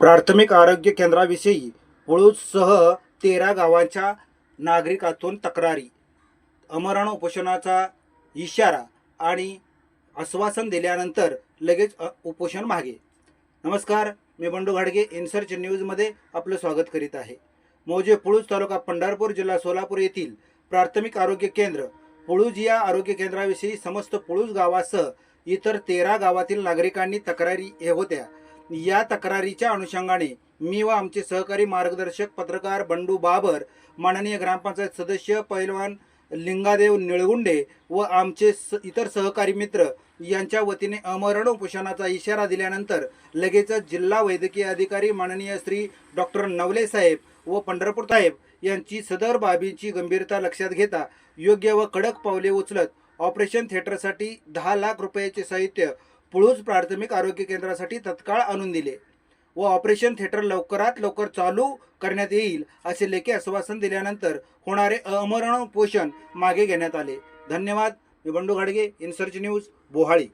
प्राथमिक आरोग्य केंद्राविषयी पुळूजसह तेरा गावांच्या नागरिकातून तक्रारी अमरण उपोषणाचा इशारा आणि आश्वासन दिल्यानंतर लगेच उपोषण मागे. नमस्कार मी बंडू घाडगे इन्सर्च न्यूजमध्ये आपलं स्वागत करीत आहे. मौजे पुळूज तालुका पंढरपूर जिल्हा सोलापूर येथील प्राथमिक आरोग्य केंद्र पुळूज या आरोग्य केंद्राविषयी समस्त पुळूज गावासह इतर तेरा गावातील नागरिकांनी तक्रारी हे होत्या. या तक्रारीच्या अनुषंगाने मी व आमचे सहकारी मार्गदर्शक पत्रकार बंडू बाबर माननीय ग्रामपंचायत सदस्य पैलवान लिंगादेव निळगुंडे व आमचे स इतर सहकारी मित्र यांच्या वतीने अमरण उपोषणाचा इशारा दिल्यानंतर लगेचच जिल्हा वैद्यकीय अधिकारी माननीय श्री डॉक्टर नवले साहेब व पंढरपूर साहेब यांची सदर बाबींची गंभीरता लक्षात घेता योग्य व कडक पावले उचलत ऑपरेशन थिएटरसाठी दहा लाख रुपयाचे साहित्य पुळूज प्राथमिक आरोग्य केंद्रासाठी तत्काळ आणून दिले. व ऑपरेशन थिएटर लवकरात लवकर चालू करण्यात येईल असे लेखी आश्वासन दिल्यानंतर होणारे अमरण पोषण मागे घेण्यात आले. धन्यवाद. मी बंडू घाडगे इन्सर्च न्यूज बोहाळी.